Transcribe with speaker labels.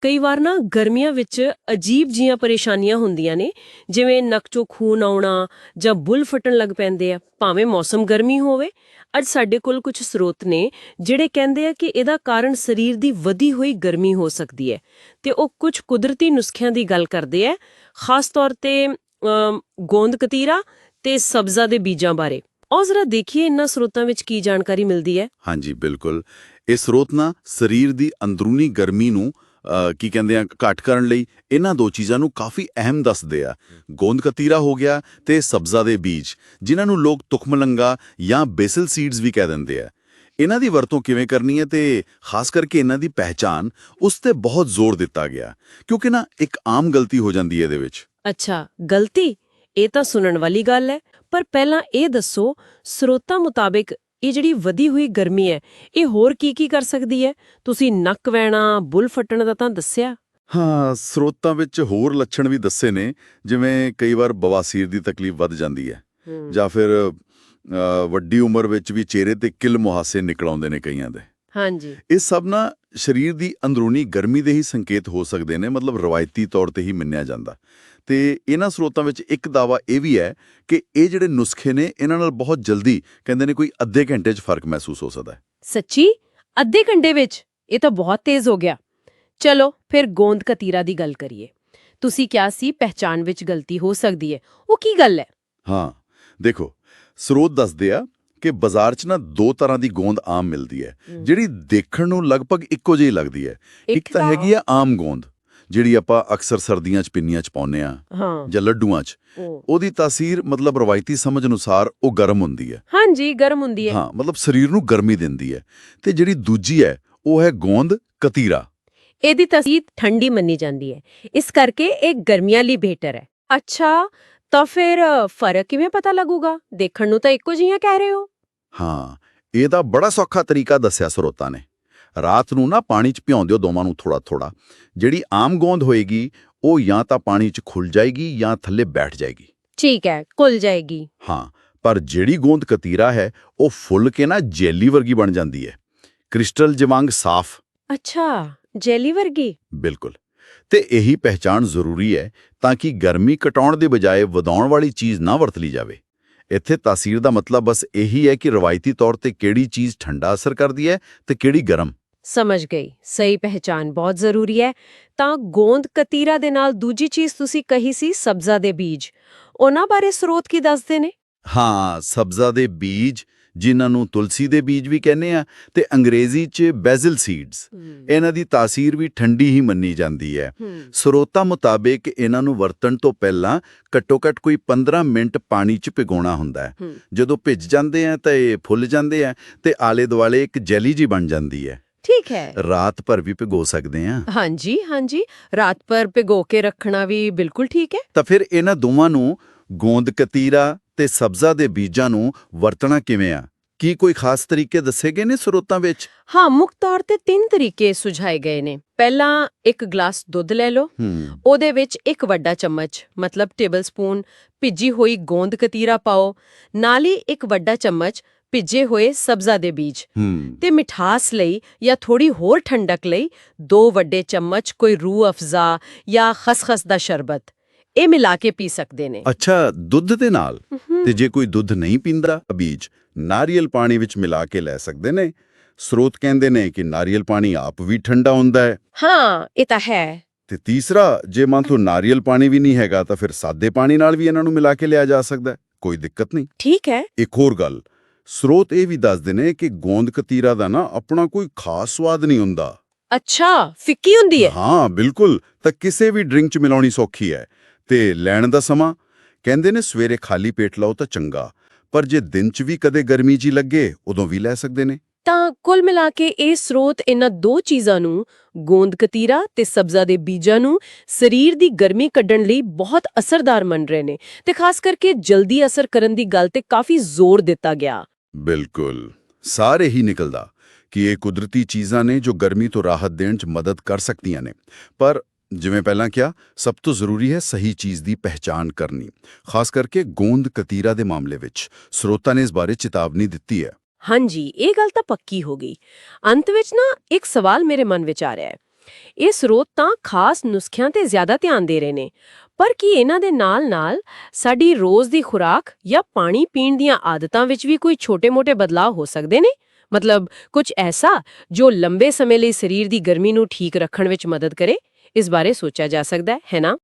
Speaker 1: ਕਈ ਵਾਰ ਨਾ ਗਰਮੀਆਂ ਵਿੱਚ ਅਜੀਬ ਜੀਆਂ ਪਰੇਸ਼ਾਨੀਆਂ ਹੁੰਦੀਆਂ ਨੇ ਜਿਵੇਂ ਨੱਕ ਚੋਂ ਖੂਨ ਆਉਣਾ ਜਾਂ ਬੁੱਲ ਫਟਣ ਲੱਗ ਪੈਂਦੇ ਆ ਭਾਵੇਂ ਮੌਸਮ ਗਰਮੀ ਹੋਵੇ। ਅੱਜ ਸਾਡੇ ਕੋਲ ਕੁਝ ਸਰੋਤ ਨੇ ਜਿਹੜੇ ਕਹਿੰਦੇ ਆ ਕਿ ਇਹਦਾ ਕਾਰਨ ਸਰੀਰ ਦੀ ਵਧੀ ਹੋਈ ਗਰਮੀ ਹੋ ਸਕਦੀ ਹੈ। ਤੇ ਉਹ ਕੁਝ ਕੁਦਰਤੀ ਨੁਸਖਿਆਂ ਦੀ ਗੱਲ ਕਰਦੇ ਆ ਖਾਸ ਤੌਰ ਤੇ ਅਮ, ਗੋਂਦ ਕਤੀਰਾ ਤੇ ਸਬਜ਼ਾ ਦੇ ਬੀਜਾਂ ਬਾਰੇ। ਉਹ ਜ਼ਰਾ ਦੇਖੀਏ ਇਹਨਾਂ ਸਰੋਤਾਂ ਵਿੱਚ ਕੀ ਜਾਣਕਾਰੀ ਮਿਲਦੀ ਹੈ।
Speaker 2: ਹਾਂਜੀ ਬਿਲਕੁਲ। ਇਹ ਸਰੋਤ ਨਾ ਸਰੀਰ ਦੀ ਅੰਦਰੂਨੀ ਗਰਮੀ ਨੂੰ ਕੀ ਕਹਿੰਦੇ ਆ, ਘੱਟ ਕਰਨ ਲਈ, ਇਹਨਾਂ ਦੋ ਚੀਜ਼ਾਂ ਨੂੰ ਕਾਫੀ ਅਹਿਮ ਦੱਸਦੇ ਆ। ਗੋਂਦ ਕਤੀਰਾ ਹੋ ਗਿਆ ਤੇ ਸਬਜ਼ਾ ਦੇ ਬੀਜ, ਜਿਨ੍ਹਾਂ ਨੂੰ ਲੋਕ ਤੁਖਮਲੰਗਾ ਜਾਂ ਬੇਸਲ ਸੀਡਸ ਵੀ ਕਹਿ ਦਿੰਦੇ ਆ। ਇਹਨਾਂ ਦੀ ਵਰਤੋਂ ਕਿਵੇਂ ਕਰਨੀ ਹੈ ਤੇ ਖਾਸ ਕਰਕੇ ਇਹਨਾਂ ਦੀ ਪਹਿਚਾਨ ਉਸ ਤੇ ਬਹੁਤ ਜ਼ੋਰ ਦਿੱਤਾ ਗਿਆ, ਕਿਉਂਕਿ ਨਾ ਇੱਕ ਆਮ ਗਲਤੀ ਹੋ ਜਾਂਦੀ ਹੈ ਇਹਦੇ ਵਿੱਚ।
Speaker 1: ਅੱਛਾ, ਗਲਤੀ? ਇਹ ਤਾਂ ਸੁਣਨ ਵਾਲੀ ਗੱਲ ਹੈ, ਪਰ ਪਹਿਲਾਂ ਇਹ ਦੱਸੋ, ਸਰੋਤਾਂ ਮੁਤਾਬਿਕ ਇਹ ਜਿਹੜੀ ਵਧੀ ਹੋਈ ਗਰਮੀ ਹੈ ਇਹ ਹੋਰ ਕੀ ਕੀ ਕਰ ਸਕਦੀ ਹੈ? ਤੁਸੀਂ ਨੱਕ ਵਹਿਣਾ ਬੁੱਲ ਫਟਣ ਦਾ ਤਾਂ ਦੱਸਿਆ।
Speaker 2: ਹਾਂ ਸਰੋਤਾਂ ਵਿੱਚ ਹੋਰ ਲੱਛਣ ਵੀ ਦੱਸੇ ਨੇ ਜਿਵੇਂ ਕਈ ਵਾਰ ਬਵਾਸੀਰ ਦੀ ਤਕਲੀਫ ਵੱਧ ਜਾਂਦੀ ਹੈ। ਜਾਂ ਫਿਰ ਵੱਡੀ ਉਮਰ ਵਿੱਚ ਵੀ ਚਿਹਰੇ ਤੇ ਕਿਲ ਮੁਹਾਸੇ ਨਿਕਲ ਆਉਂਦੇ ਨੇ ਕਈਆਂ ਦੇ।
Speaker 1: ਹਾਂਜੀ।
Speaker 2: ਇਹ ਸਭ ਨਾ ਸਰੀਰ ਦੀ ਅੰਦਰੂਨੀ ਗਰਮੀ ਦੇ ਹੀ ਸੰਕੇਤ ਹੋ ਸਕਦੇ ਨੇ ਮਤਲਬ ਰਵਾਇਤੀ ਤੌਰ ਤੇ ਹੀ ਮੰਨਿਆ ਜਾਂਦਾ। ਤੇ ਇਹਨਾਂ ਸਰੋਤਾਂ ਵਿੱਚ ਇੱਕ ਦਾਵਾ ਇਹ ਵੀ ਹੈ ਕਿ ਇਹ ਜਿਹੜੇ ਨੁਸਖੇ ਨੇ ਇਹਨਾਂ ਨਾਲ ਬਹੁਤ ਜਲਦੀ ਕਹਿੰਦੇ ਨੇ ਕੋਈ ਅੱਧੇ ਘੰਟੇ 'ਚ ਫ਼ਰਕ ਮਹਿਸੂਸ ਹੋ ਸਕਦਾ ਹੈ।
Speaker 1: ਸੱਚੀ? ਅੱਧੇ ਘੰਟੇ ਵਿੱਚ? ਇਹ ਤਾਂ ਬਹੁਤ ਤੇਜ਼ ਹੋ ਗਿਆ। ਚਲੋ ਫਿਰ ਗੋਂਦ ਕਤੀਰਾ ਦੀ ਗੱਲ ਕਰੀਏ। ਤੁਸੀਂ ਕਿਹਾ ਸੀ ਪਹਿਚਾਨ ਵਿੱਚ ਗਲਤੀ ਹੋ ਸਕਦੀ ਹੈ। ਉਹ ਕੀ ਗੱਲ ਹੈ?
Speaker 2: ਹਾਂ ਦੇਖੋ ਸਰੋਤ ਦੱਸਦੇ ਆ ਕਿ ਬਾਜ਼ਾਰ 'ਚ ਨਾ ਦੋ ਤਰ੍ਹਾਂ ਦੀ ਗੋਂਦ ਆਮ ਮਿਲਦੀ ਹੈ। ਜਿਹੜੀ ਦੇਖਣ ਨੂੰ ਲਗਭਗ ਇੱਕੋ ਜਿਹੀ ਲੱਗਦੀ ਹੈ। ਇੱਕ ਤਾਂ ਹੈਗੀ ਆ ਆਮ ਗੋਂਦ। ਜਿਹੜੀ ਆਪਾਂ ਅਕਸਰ ਸਰਦੀਆਂ 'ਚ ਪਿੰਨੀਆਂ 'ਚ ਪਾਉਂਦੇ ਆ ਜਾਂ ਲੱਡੂਆਂ 'ਚ
Speaker 1: ਉਹ
Speaker 2: ਉਹਦੀ ਤਾਸੀਰ ਮਤਲਬ ਰਵਾਇਤੀ ਸਮਝ ਅਨੁਸਾਰ ਉਹ ਗਰਮ ਹੁੰਦੀ ਹੈ।
Speaker 1: ਹਾਂਜੀ ਗਰਮ ਹੁੰਦੀ ਹੈ।
Speaker 2: ਹਾਂ ਮਤਲਬ ਸਰੀਰ ਨੂੰ ਗਰਮੀ ਦਿੰਦੀ ਹੈ। ਤੇ ਜਿਹੜੀ ਦੂਜੀ ਹੈ ਉਹ ਹੈ ਗੋਂਦ ਕਤੀਰਾ।
Speaker 1: ਇਹਦੀ ਤਸੀਰ ਠੰਡੀ ਮੰਨੀ ਜਾਂਦੀ ਹੈ। ਇਸ ਕਰਕੇ ਇਹ ਗਰਮੀਆਂ ਲਈ ਬਿਹਤਰ ਹੈ। ਅੱਛਾ ਤਾਂ ਫਿਰ ਫ਼ਰਕ ਕਿਵੇਂ ਪਤਾ ਲੱਗੂਗਾ? ਦੇਖਣ ਨੂੰ ਤਾਂ ਇੱਕੋ ਜਿਹੀਆਂ ਕਹਿ ਰਹੇ ਹੋ।
Speaker 2: ਹਾਂ ਇਹਦਾ ਬੜਾ ਸੌਖਾ ਤਰੀਕਾ ਦੱਸਿਆ ਸਰੋਤਾਂ ਨੇ। ਰਾਤ ਨੂੰ ਨਾ ਪਾਣੀ 'ਚ ਭਿਉਂ ਦਿਓ ਦੋਵਾਂ ਨੂੰ ਥੋੜਾ ਥੋੜਾ ਜਿਹੜੀ ਆਮ ਗੋਂਦ ਹੋਏਗੀ ਉਹ ਜਾਂ ਤਾਂ ਪਾਣੀ 'ਚ ਖੁੱਲ ਜਾਏਗੀ ਜਾਂ ਥੱਲੇ ਬੈਠ ਜਾਏਗੀ।
Speaker 1: ਠੀਕ ਹੈ ਕੁੱਲ ਜਾਏਗੀ।
Speaker 2: ਹਾਂ ਪਰ ਜਿਹੜੀ ਗੋਂਦ ਕਤੀਰਾ ਹੈ ਉਹ ਫੁੱਲ ਕੇ ਨਾ ਜੈਲੀ ਵਰਗੀ ਬਣ ਜਾਂਦੀ ਹੈ। ਕ੍ਰਿਸਟਲ ਜਵਾਂਗ ਸਾਫ਼।
Speaker 1: ਅੱਛਾ ਜੈਲੀ ਵਰਗੀ?
Speaker 2: ਬਿਲਕੁਲ। ਤੇ ਇਹੀ ਪਹਿਚਾਣ ਜ਼ਰੂਰੀ ਹੈ ਤਾਂ ਕਿ ਗਰਮੀ ਘਟਾਉਣ ਦੇ ਬਜਾਏ ਵਧਾਉਣ ਵਾਲੀ ਚੀਜ਼ ਨਾ ਵਰਤ ਲਈ ਜਾਵੇ। ਇੱਥੇ ਤਾਸੀਰ ਦਾ ਮਤਲਬ ਬਸ ਇਹੀ ਹੈ ਕਿ ਰਵਾਇਤੀ ਤੌਰ ਤੇ ਕਿਹੜੀ ਚੀਜ਼ ਠੰਡਾ ਅਸਰ ਕਰਦੀ ਹੈ ਤੇ ਕਿਹੜੀ ਗਰਮ।
Speaker 1: ਸਮਝ ਗਈ। ਸਹੀ ਪਹਿਚਾਨ ਬਹੁਤ ਜ਼ਰੂਰੀ ਹੈ। ਤਾਂ ਗੋਂਦ ਕਤੀਰਾ ਦੇ ਨਾਲ ਦੂਜੀ ਚੀਜ਼ ਤੁਸੀਂ ਕਹੀ ਸੀ ਸਬਜ਼ਾ ਦੇ ਬੀਜ। ਉਹਨਾਂ ਬਾਰੇ ਸਰੋਤ ਕੀ ਦੱਸਦੇ ਨੇ?
Speaker 2: ਹਾਂ ਸਬਜ਼ਾ ਦੇ ਬੀਜ ਜਿਨ੍ਹਾਂ ਨੂੰ ਤੁਲਸੀ ਦੇ ਬੀਜ ਵੀ ਕਹਿੰਦੇ ਆ ਤੇ ਅੰਗਰੇਜ਼ੀ 'ਚ ਬੈਜ਼ਲ ਸੀਡਸ ਇਹਨਾਂ ਦੀ ਤਾਸੀਰ ਵੀ ਠੰਡੀ ਹੀ ਮੰਨੀ ਜਾਂਦੀ ਹੈ। ਸਰੋਤਾਂ ਮੁਤਾਬਿਕ ਇਹਨਾਂ ਨੂੰ ਵਰਤਣ ਤੋਂ ਪਹਿਲਾਂ ਘੱਟੋ-ਘੱਟ ਕੋਈ 15 ਮਿੰਟ ਪਾਣੀ 'ਚ ਭਿਗੋਣਾ ਹੁੰਦਾ ਹੈ। ਜਦੋਂ ਭਿੱਜ ਜਾਂਦੇ ਆ ਤਾਂ ਇਹ ਫੁੱਲ ਜਾਂਦੇ ਆ ਤੇ ਆਲੇ-ਦੁਆਲੇ ਇੱਕ ਜੈਲੀ ਜੀ ਬਣ ਜਾਂਦੀ ਹੈ।
Speaker 1: ਠੀਕ ਹੈ।
Speaker 2: ਰਾਤ ਭਰ ਵੀ ਭਿਗੋ ਸਕਦੇ ਆ
Speaker 1: ਹਾਂਜੀ ਹਾਂਜੀ। ਰਾਤ ਪਰ ਭਿਗੋ ਕੇ ਰੱਖਣਾ ਵੀ ਬਿਲਕੁਲ ਠੀਕ ਹੈ।
Speaker 2: ਤਾਂ ਫਿਰ ਇਹਨਾਂ ਦੋਵਾਂ ਨੂੰ ਗੋਂਦ ਕਤੀਰਾ ਤੇ ਸਬਜ਼ਾ ਦੇ ਬੀਜਾਂ ਨੂੰ ਵਰਤਣਾ ਕਿਵੇਂ ਆ? ਕੀ ਕੋਈ ਖਾਸ ਤਰੀਕੇ ਦੱਸੇ ਗਏ ਨੇ ਸਰੋਤਾਂ ਵਿੱਚ?
Speaker 1: ਹਾਂ ਮੁੱਖ ਤੌਰ ਤੇ ਤਿੰਨ ਤਰੀਕੇ ਸੁਝਾਏ ਗਏ ਨੇ। ਪਹਿਲਾਂ ਇੱਕ ਗਲਾਸ ਦੁੱਧ ਲੈ ਲਓ। ਉਹਦੇ ਵਿੱਚ ਇੱਕ ਵੱਡਾ ਚਮਚ ਮਤਲਬ ਟੇਬਲ ਸਪੂਨ ਭਿੱਜੀ ਹੋਈ ਗੋਂਦ ਕਤੀਰਾ ਪਾਓ। ਨਾਲ ਹੀ ਇੱਕ ਵੱਡਾ ਚਮਚ ਭਿੱਜੇ ਹੋਏ ਸਬਜ਼ਾ ਦੇ ਬੀਜ। ਤੇ ਮਿਠਾਸ ਲਈ ਜਾਂ ਥੋੜੀ ਹੋਰ ਠੰਡਕ ਲਈ ਦੋ ਵੱਡੇ ਚਮਚ ਕੋਈ ਰੂਹ ਅਫਜ਼ਾ ਜਾਂ ਖਸਖਸ ਦਾ ਸ਼ਰਬਤ। ਇਹ ਮਿਲਾ ਕੇ ਪੀ ਸਕਦੇ ਨੇ।
Speaker 2: ਅੱਛਾ ਦੁੱਧ ਦੇ ਨਾਲ? ਤੇ ਜੇ ਕੋਈ ਦੁੱਧ ਨਹੀਂ ਪੀਂਦਾ ਬੀਜ ਨਾਰੀਅਲ ਪਾਣੀ ਵਿੱਚ ਮਿਲਾ ਕੇ ਲੈ ਸਕਦੇ ਨੇ। ਸਰੋਤ ਕਹਿੰਦੇ ਨੇ ਕਿ ਨਾਰੀਅਲ ਪਾਣੀ ਆਪ ਵੀ ਠੰਡਾ ਹੁੰਦਾ ਹੈ।
Speaker 1: ਹਾਂ ਇਹ ਤਾਂ ਹੈ।
Speaker 2: ਤੇ ਤੀਸਰਾ ਜੇ ਮੰਨ ਤੋਂ ਨਾਰੀਅਲ ਪਾਣੀ ਵੀ ਨਹੀਂ ਹੈਗਾ ਤਾਂ ਫਿਰ ਸਾਦੇ ਪਾਣੀ ਨਾਲ ਵੀ ਇਹਨਾਂ ਨੂੰ ਮਿਲਾ ਕੇ ਲਿਆ ਜਾ ਸਕਦਾ ਹੈ। ਕੋਈ ਦਿੱਕਤ ਨਹੀਂ।
Speaker 1: ਠੀਕ ਹੈ।
Speaker 2: ਇੱਕ ਹੋਰ ਗੱਲ ਸਰੋਤ ਇਹ ਵੀ ਦੱਸਦੇ ਨੇ ਕਿ ਗੋਂਦ ਕਤੀਰਾ ਦਾ ਨਾ ਆਪਣਾ ਕੋਈ ਖਾਸ ਸਵਾਦ ਨਹੀਂ ਹੁੰਦਾ।
Speaker 1: ਅੱਛਾ ਫਿੱਕੀ ਹੁੰਦੀ ਹੈ।
Speaker 2: ਹਾਂ ਬਿਲਕੁਲ ਤਾਂ ਕਿਸੇ ਵੀ ਡਰਿੰਕ ਚ ਮਿਲਾਉਣੀ ਸੌਖੀ ਹੈ। ਤੇ ਲੈਣ ਦਾ ਸਮਾਂ ਕਹਿੰਦੇ ਨੇ ਸਵੇਰੇ ਖਾਲੀ ਪੇਟ ਲਾਓ ਤਾਂ ਚੰਗਾ। ਪਰ ਜੇ ਦਿਨ ਚ ਵੀ ਕਦੇ ਗਰਮੀ ਜੀ ਲੱਗੇ ਉਦੋਂ ਵੀ ਲੈ ਸਕਦੇ ਨੇ।
Speaker 1: ਤਾਂ ਕੁੱਲ ਮਿਲਾ ਕੇ ਇਹ ਸਰੋਤ ਇਹਨਾਂ ਦੋ ਚੀਜ਼ਾਂ ਨੂੰ ਗੋਂਦ ਕਤੀਰਾ ਤੇ ਸਬਜ਼ਾ ਦੇ ਬੀਜਾਂ ਨੂੰ ਸਰੀਰ ਦੀ ਗਰਮੀ ਕੱਢਣ ਲਈ ਬਹੁਤ ਅਸਰਦਾਰ ਮੰਨ ਰਹੇ ਨੇ ਤੇ ਖਾਸ ਕਰਕੇ ਜਲਦੀ ਅਸਰ ਕਰਨ ਦੀ ਗੱਲ ਤੇ ਕਾਫੀ ਜ਼ੋਰ ਦਿੱਤਾ ਗਿਆ।
Speaker 2: ਬਿਲਕੁਲ। ਸਾਰੇ ਹੀ ਨਿਕਲਦਾ ਕਿ ਇਹ ਕੁਦਰਤੀ ਚੀਜ਼ਾਂ ਨੇ ਜੋ ਗਰਮੀ ਤੋਂ ਰਾਹਤ ਦੇਣ ਚ ਮਦਦ ਕਰ ਸਕਦੀਆਂ ਨੇ। ਪਰ ਜਿਵੇਂ ਪਹਿਲਾਂ ਕਿਹਾ, ਸਭ ਤੋਂ ਜ਼ਰੂਰੀ ਹੈ ਸਹੀ ਚੀਜ਼ ਦੀ ਪਹਿਚਾਨ ਕਰਨੀ, ਖਾਸ ਕਰਕੇ ਗੋਂਦ ਕਤੀਰਾ ਦੇ ਮਾਮਲੇ ਵਿੱਚ। ਸਰੋਤਾਂ ਨੇ ਇਸ ਬਾਰੇ ਚੇਤਾਵਨੀ ਦਿੱਤੀ ਹੈ।
Speaker 1: ਹਾਂਜੀ, ਇਹ ਗੱਲ ਤਾਂ ਪੱਕੀ ਹੋ ਗਈ। ਅੰਤ ਵਿੱਚ ਨਾ ਇੱਕ ਸਵਾਲ ਮੇਰੇ ਮਨ ਵਿੱਚ ਆ ਰਿਹਾ ਹੈ। ਇਹ ਸਰੋਤ ਤਾਂ ਖਾਸ ਨੁਸਖਿਆਂ ਤੇ ਜ਼ਿਆਦਾ ਧਿਆਨ ਦੇ ਰਹੇ ਨੇ, ਪਰ ਕੀ ਇਹਨਾਂ ਦੇ ਨਾਲ-ਨਾਲ ਸਾਡੀ ਰੋਜ਼ ਦੀ ਖੁਰਾਕ ਜਾਂ ਪਾਣੀ ਪੀਣ ਦੀਆਂ ਆਦਤਾਂ ਵਿੱਚ ਵੀ ਕੋਈ ਛੋਟੇ-ਮੋਟੇ ਬਦਲਾਅ ਹੋ ਸਕਦੇ ਨੇ? ਮਤਲਬ ਕੁਝ ਐਸਾ ਜੋ ਲੰਬੇ ਸਮੇਂ ਲਈ ਸਰੀਰ ਦੀ ਗਰਮੀ ਨੂੰ ਠੀਕ ਰੱਖਣ ਵਿੱਚ ਮਦਦ ਕਰੇ? ਇਸ ਬਾਰੇ ਸੋਚਿਆ ਜਾ ਸਕਦਾ ਹੈ ਹੈ ਨਾ?